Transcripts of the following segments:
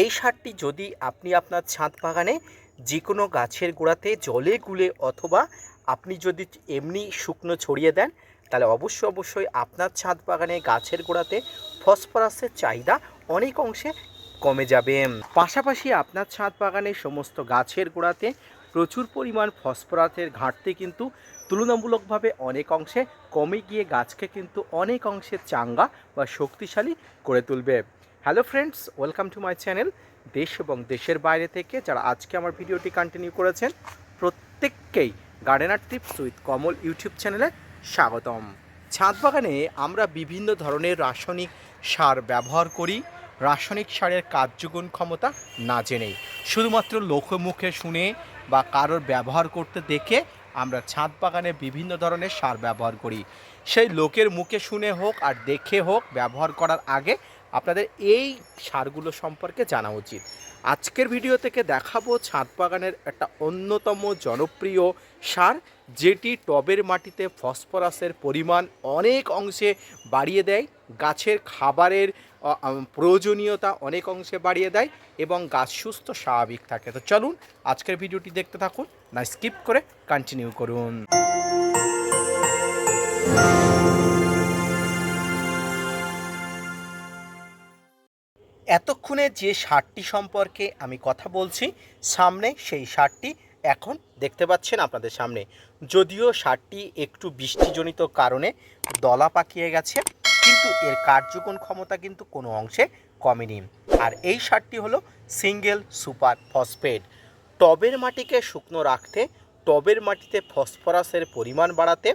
এই সারটি যদি আপনি আপনার ছাদ বাগানে যে কোনো গাছের গোড়াতে জলে গুলে অথবা আপনি যদি এমনি শুকনো ছড়িয়ে দেন, তাহলে অবশ্যই অবশ্যই আপনার ছাদ বাগানে গাছের গোড়াতে ফসফরাসের চাহিদা অনেক অংশে কমে যাবে। পাশাপাশি আপনার ছাদ বাগানে সমস্ত গাছের গোড়াতে প্রচুর পরিমাণ ফসফরাসের ঘাটতি কিন্তু তুলনামূলকভাবে অনেক অংশে কমে গিয়ে গাছকে কিন্তু অনেক অংশে চাঙ্গা বা শক্তিশালী করে তুলবে। Hello friends welcome to my channel দেশ এবং দেশের বাইরে থেকে যারা আজকে আমার ভিডিওটি কন্টিনিউ করেছেন, প্রত্যেককেই gardener tips with Kamal YouTube চ্যানেলে স্বাগতম। ছাদ বাগানে আমরা বিভিন্ন ধরনের রাসায়নিক সার ব্যবহার করি, রাসায়নিক সারের কার্যগুণ ক্ষমতা না জেনেই শুধুমাত্র লোকে মুখে শুনে বা কারোর ব্যবহার করতে দেখে আমরা ছাদ বাগানে বিভিন্ন ধরনের সার ব্যবহার করি। সেই লোকের মুখে শুনে হোক আর দেখে হোক, ব্যবহার করার আগে আপনাদের এই সারগুলো সম্পর্কে জানা উচিত। আজকের ভিডিও থেকে দেখাবো ছাদ বাগানের একটা অন্যতম জনপ্রিয় সার, যেটি টবের মাটিতে ফসফরাসের পরিমাণ অনেক অংশে বাড়িয়ে দেয়, গাছের খাবারের প্রয়োজনীয়তা অনেক অংশে বাড়িয়ে দেয় এবং গাছ সুস্থ, স্বাভাবিক থাকে। তো চলুন আজকের ভিডিওটি দেখতে থাকুন, না স্কিপ করে কন্টিনিউ করুন। এতক্ষণে যে সারটি সম্পর্কে আমি কথা বলছি, সামনে সেই সারটি এখন দেখতে পাচ্ছেন আপনাদের সামনে। যদিও সারটি একটু বৃষ্টিজনিত কারণে দলা পাকিয়ে গেছে, কিন্তু এর কার্যগুণ ক্ষমতা কিন্তু কোনো অংশে কমেনি। আর এই সারটি হলো সিঙ্গেল সুপার ফসফেট। টবের মাটিকে শুকনো রাখতে টবের মাটিতে ফসফরাসের পরিমাণ বাড়াতে,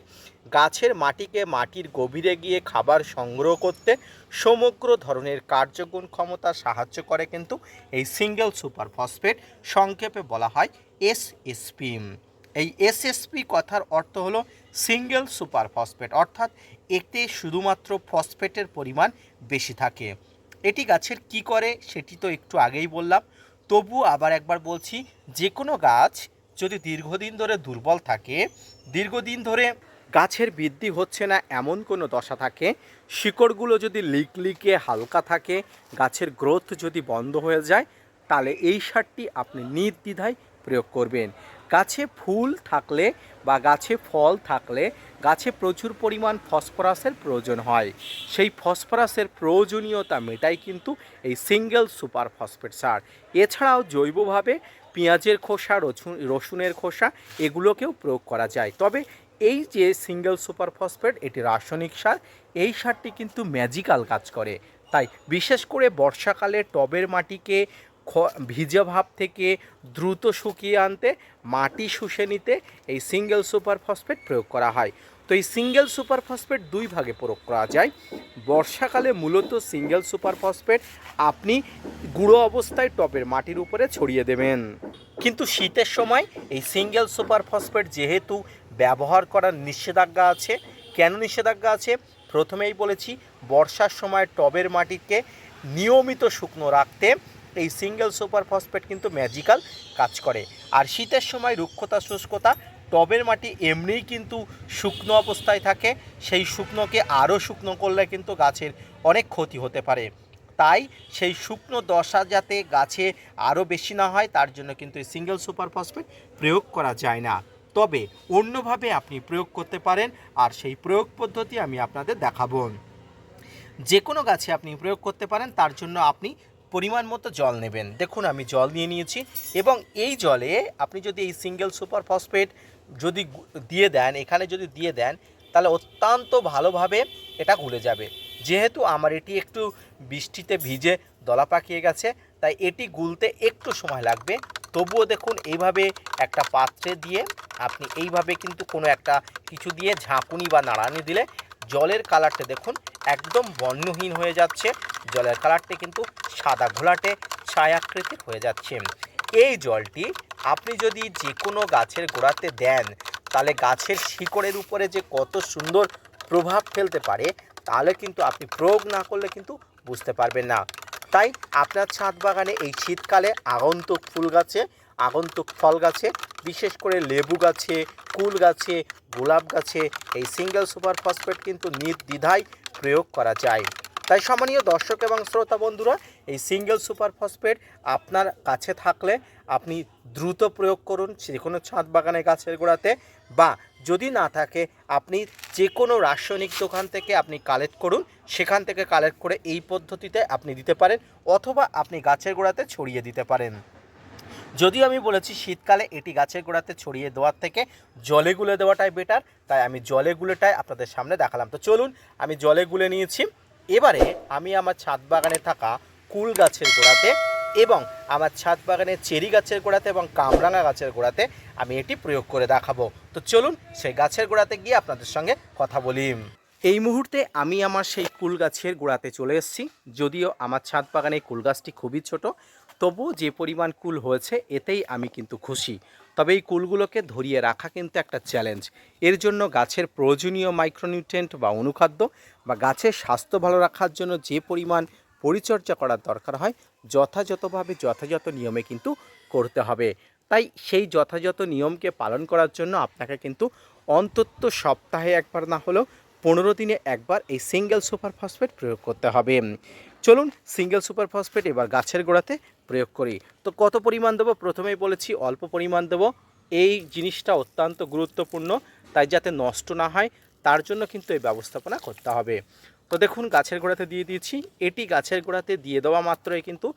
গাছের মাটিকে মাটির গভীরে গিয়ে খাবার সংগ্রহ করতে সমগ্র ধরনের কার্যগুণ ক্ষমতা সাহায্য করে কিন্তু এই সিঙ্গেল সুপার ফসফেট, সংক্ষেপে বলা হয় এসএসপি। এই এসএসপি কথার অর্থ হলো সিঙ্গেল সুপার ফসফেট, অর্থাৎ এতে শুধুমাত্র ফসফেটের পরিমাণ বেশি থাকে। এটি গাছের কি করে সেটি তো একটু আগেই বললাম। তবু আবার একবার বলছি যে কোনো গাছ যদি দীর্ঘদিন ধরে দুর্বল থাকে, দীর্ঘদিন ধরে গাছের বৃদ্ধি হচ্ছে না এমন কোনো দশা থাকে? শিকড়গুলো যদি লিক লিকে হালকা থাকে, গাছের গ্রোথ যদি বন্ধ হয়ে যায়, তাহলে এই সারটি আপনি নির্দ্বিধায় প্রয়োগ করবেন। গাছে ফুল থাকলে বা গাছে ফল থাকলে গাছে প্রচুর পরিমাণ ফসফরাসের প্রয়োজন হয়। সেই ফসফরাসের প্রয়োজনীয়তা মেটাই কিন্তু এই সিঙ্গেল সুপার ফসফেট সার। এছাড়াও জৈবভাবে পেঁয়াজের খোসা, রসুন, রসুনের খোসা, এগুলোকেও প্রয়োগ করা যায়। তবে এই যে সিঙ্গেল সুপার ফসফেট, এটি রাসায়নিক সার, এই সারটি কিন্তু ম্যাজিক্যাল কাজ করে। তাই বিশেষ করে বর্ষাকালে টবের মাটিকে ভিজা ভাব থেকে দ্রুত শুকিয়ে আনতে, মাটি শুষে নিতে এই সিঙ্গেল সুপার ফসফেট প্রয়োগ করা হয়। তো এই সিঙ্গেল সুপার ফসফেট দুই ভাগে প্রয়োগ করা যায়। বর্ষাকালে মূলত সিঙ্গেল সুপার ফসফেট আপনি গুঁড়ো অবস্থায় টবের মাটির উপরে ছড়িয়ে দেবেন। কিন্তু শীতের সময় এই সিঙ্গেল সুপার ফসফেট যেহেতু ব্যবহার করার নিষেধাজ্ঞা আছে, কেন নিষেধাজ্ঞা আছে? প্রথমেই বলেছি, বর্ষার সময় টবের মাটিকে নিয়মিত শুকনো রাখতে এই সিঙ্গেল সুপার ফসফেট কিন্তু ম্যাজিক্যাল কাজ করে। আর শীতের সময় রুক্ষতা শুষ্কতা টবের মাটি এমনিই কিন্তু শুকনো অবস্থায় থাকে। সেই শুকনোকে আরও শুকনো করলে কিন্তু গাছের অনেক ক্ষতি হতে পারে। তাই সেই শুকনো দশা যাতে গাছে আরও বেশি না হয়, তার জন্য কিন্তু এই সিঙ্গেল সুপার ফসফেট প্রয়োগ করা যায় না। তবে অন্যভাবে আপনি প্রয়োগ করতে পারেন আর সেই প্রয়োগ পদ্ধতি আমি আপনাদের দেখাবো। যে কোনো গাছে আপনি প্রয়োগ করতে পারেন, তার জন্য আপনি পরিমাণ মতো জল নেবেন। দেখুন আমি জল নিয়ে নিয়েছি এবং এই জলে আপনি যদি এই সিঙ্গেল সুপার ফসফেট যদি দিয়ে দেন, এখানে যদি দিয়ে দেন, তাহলে অত্যন্ত ভালোভাবে এটা গুলে যাবে। যেহেতু আমার এটি একটু বৃষ্টিতে ভিজে দলা পাকিয়ে গেছে, তাই এটি গুলতে একটু সময় লাগবে। তবুও দেখুন, এইভাবে একটা পাত্রে দিয়ে আপনি এইভাবে কিন্তু কোনো একটা কিছু দিয়ে ঝাঁকুনি বা নাড়ানি দিলে জলের কালারটা দেখুন একদম বর্ণহীন হয়ে যাচ্ছে। জলের কালারটি কিন্তু সাদা ঘোলাটে, ছায়াকৃতির হয়ে যাচ্ছে। এই জলটি আপনি যদি যে কোনো গাছের গোড়াতে দেন, তাহলে গাছের শিকড়ের উপরে যে কত সুন্দর প্রভাব ফেলতে পারে, তাহলে কিন্তু আপনি প্রয়োগ না করলে কিন্তু বুঝতে পারবেন না। তাই আপনার ছাদ বাগানে এই শীতকালে আগন্তুক ফুল গাছে, আগন্তুক ফল গাছে, বিশেষ করে লেবু গাছে, কুল গাছে, গোলাপ গাছে, এই সিঙ্গেল সুপার ফসফেট কিন্তু নির্দ্বিধায় প্রয়োগ করা যায়। তাই সম্মানীয় দর্শক এবং শ্রোতা বন্ধুরা এই সিঙ্গেল সুপার ফসফেট আপনার কাছে থাকলে আপনি দ্রুত প্রয়োগ করুন যে কোনো ছাদ বাগানের গাছের গোড়াতে বা যদি না থাকে, আপনি যে কোনো রাসায়নিক দোকান থেকে আপনি কালেক্ট করুন, সেখান থেকে কালেক্ট করে এই পদ্ধতিতে আপনি দিতে পারেন অথবা আপনি গাছের গোড়াতে ছড়িয়ে দিতে পারেন। যদিও আমি বলেছি শীতকালে এটি গাছের গোড়াতে ছড়িয়ে দেওয়ার থেকে জলে গুলে দেওয়াটাই বেটার তাই আমি জলে গুলেটাই আপনাদের সামনে দেখালাম। তো চলুন, আমি জলে গুলে নিয়েছি। এবারে আমি আমার ছাদ বাগানে থাকা কুল গাছের গোড়াতে এবং আমার ছাদ বাগানে চেরি গাছের গোড়াতে এবং কামরাঙা গাছের গোড়াতে আমি এটি প্রয়োগ করে দেখাবো। তো চলুন সেই গাছের গোড়াতে গিয়ে আপনাদের সঙ্গে কথা বলি। এই মুহূর্তে আমি আমার সেই কুল গাছের গোড়াতে চলে এসেছি। যদিও আমার ছাদ বাগানে কুল গাছটি খুবই ছোট তবু যে পরিমাণ কুল হয়েছে এতেই আমি কিন্তু খুশি। তবে এই কুলগুলোকে ধরিয়ে রাখা কিন্তু একটা চ্যালেঞ্জ। এর জন্য গাছের প্রয়োজনীয় মাইক্রোনিউট্রেন্ট বা অনুখাদ্য বা গাছের স্বাস্থ্য ভালো রাখার জন্য যে পরিমাণ পরিচর্যা করার দরকার হয়। যথাযথভাবে যথাযথ নিয়মে কিন্তু করতে হবে। তাই সেই যথাযথ নিয়মকে পালন করার জন্য আপনাকে কিন্তু অন্তত সপ্তাহে একবার না হলেও পনেরো দিনে একবার এই সিঙ্গেল সুপার ফসফেট প্রয়োগ করতে হবে। চলুন সিঙ্গেল সুপার ফসফেট এবার গাছের গোড়াতে প্রয়োগ করি। তো কত পরিমাণ দেবো? প্রথমেই বলেছি অল্প পরিমাণ দেবো। এই জিনিসটা অত্যন্ত গুরুত্বপূর্ণ। তাই যাতে নষ্ট না হয়, তার জন্য কিন্তু এই ব্যবস্থাপনা করতে হবে। তো দেখুন, গাছের গোড়াতে দিয়ে দিয়েছি। এটি গাছের গোড়াতে দিয়ে দেওয়া মাত্রই কিন্তু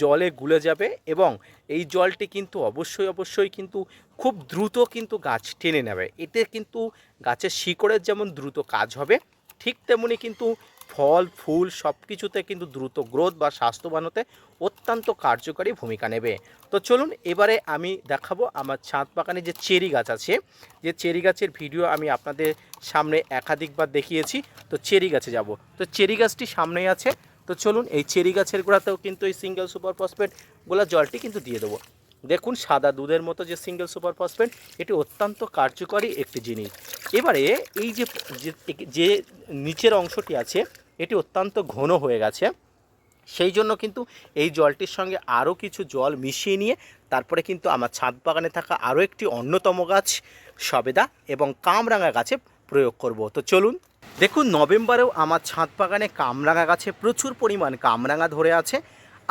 জলে গুলে যাবে এবং এই জলটি কিন্তু অবশ্যই অবশ্যই কিন্তু খুব দ্রুত কিন্তু গাছ টেনে নেবে। এতে কিন্তু গাছের শিকড়ের যেমন দ্রুত কাজ হবে, ঠিক তেমনি কিন্তু ফল, ফুল সব কিছুতে কিন্তু দ্রুত গ্রোথ বা স্বাস্থ্যবান হতে অত্যন্ত কার্যকারী ভূমিকা নেবে। তো চলুন এবারে আমি দেখাবো আমার ছাদ বাগানে যে চেরি গাছ আছে। যে চেরি গাছের ভিডিও আমি আপনাদের সামনে একাধিকবার দেখিয়েছি। তো চেরি গাছে যাব। তো চেরি গাছটি সামনেই আছে। তো চলুন এই চেরি গাছের গোড়াতেও কিন্তু এই সিঙ্গেল সুপার ফসফেট গোলা জলটি কিন্তু দিয়ে দেবো। দেখুন, সাদা দুধের মতো যে সিঙ্গেল সুপার ফসফেট এটি অত্যন্ত কার্যকরী একটি জিনিস। এবারে এই যে, যে- নিচের অংশটি আছে, এটি অত্যন্ত ঘন হয়ে গেছে। সেই জন্য কিন্তু এই জলটির সঙ্গে আরও কিছু জল মিশিয়ে নিয়ে, তারপরে কিন্তু আমার ছাদ বাগানে থাকা আরও একটি অন্যতম গাছ, সবেদা এবং কামরাঙা গাছে প্রয়োগ করব। তো চলুন, দেখুন, নভেম্বরেও আমার ছাদ বাগানে কামরাঙা গাছে প্রচুর পরিমাণ কামরাঙা ধরে আছে।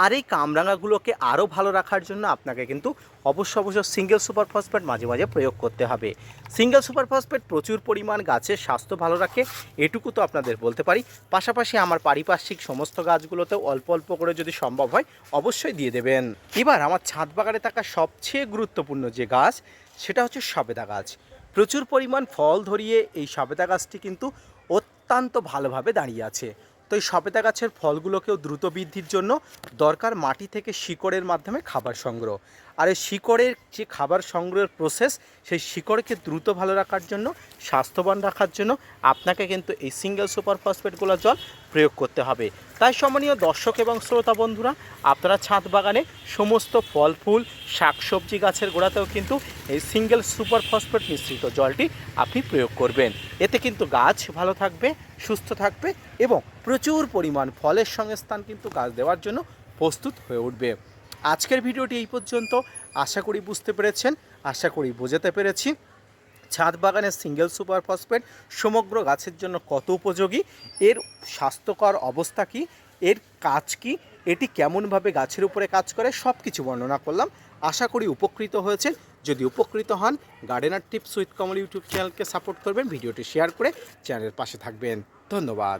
আর এই কামরাঙাগুলোকে আরও ভালো রাখার জন্য আপনাকে কিন্তু অবশ্য অবশ্য সিঙ্গেল সুপার ফসফেট মাঝে মাঝে প্রয়োগ করতে হবে। সিঙ্গেল সুপার ফসফেট প্রচুর পরিমাণ গাছের স্বাস্থ্য ভালো রাখে, এটুকু তো আপনাদের বলতে পারি। পাশাপাশি আমার পারিপার্শ্বিক সমস্ত গাছগুলোতেও অল্প অল্প করে যদি সম্ভব হয়, অবশ্যই দিয়ে দেবেন। এবার আমার ছাদ বাগানে থাকা সবচেয়ে গুরুত্বপূর্ণ যে গাছ, সেটা হচ্ছে সবেদা গাছ। প্রচুর পরিমাণ ফল ধরিয়ে এই সবেদা গাছটি কিন্তু অত্যন্ত ভালোভাবে দাঁড়িয়ে আছে। তো এই সবেদা গাছের ফলগুলোকেও দ্রুত বৃদ্ধির জন্য দরকার মাটি থেকে শিকড়ের মাধ্যমে খাবার সংগ্রহ। আর এই শিকড়ের যে খাবার সংগ্রহের প্রসেস সেই শিকড়কে দ্রুত ভালো রাখার জন্য, স্বাস্থ্যবান রাখার জন্য আপনাকে কিন্তু এই সিঙ্গেল সুপার ফসফেটগুলো জল প্রয়োগ করতে হবে। তাই সম্মানীয় দর্শক এবং শ্রোতা বন্ধুরা, আপনারা ছাদ বাগানে সমস্ত ফল, ফুল, শাকসবজি গাছের গোড়াতেও কিন্তু এই সিঙ্গেল সুপার ফসফেট মিশ্রিত জলটি আপনি প্রয়োগ করবেন। এতে কিন্তু গাছ ভালো থাকবে, সুস্থ থাকবে এবং প্রচুর পরিমাণ ফলের সংস্থান কিন্তু গাছ দেওয়ার জন্য প্রস্তুত হয়ে উঠবে। আজকের ভিডিওটি এই পর্যন্ত। আশা করি বুঝতে পেরেছেন, আশা করি বোঝাতে পেরেছি। ছাদ বাগানের সিঙ্গেল সুপার ফসফেট সমগ্র গাছের জন্য কত উপযোগী? এর স্বাস্থ্যকর অবস্থা কী? এর কাজ কি? এটি কেমনভাবে গাছের উপরে কাজ করে? সব কিছু বর্ণনা করলাম। আশা করি উপকৃত হয়েছে যদি উপকৃত হন, gardener tips with Kamal YouTube চ্যানেলকে সাপোর্ট করবেন, ভিডিওটি শেয়ার করে চ্যানেলের পাশে থাকবেন। ধন্যবাদ।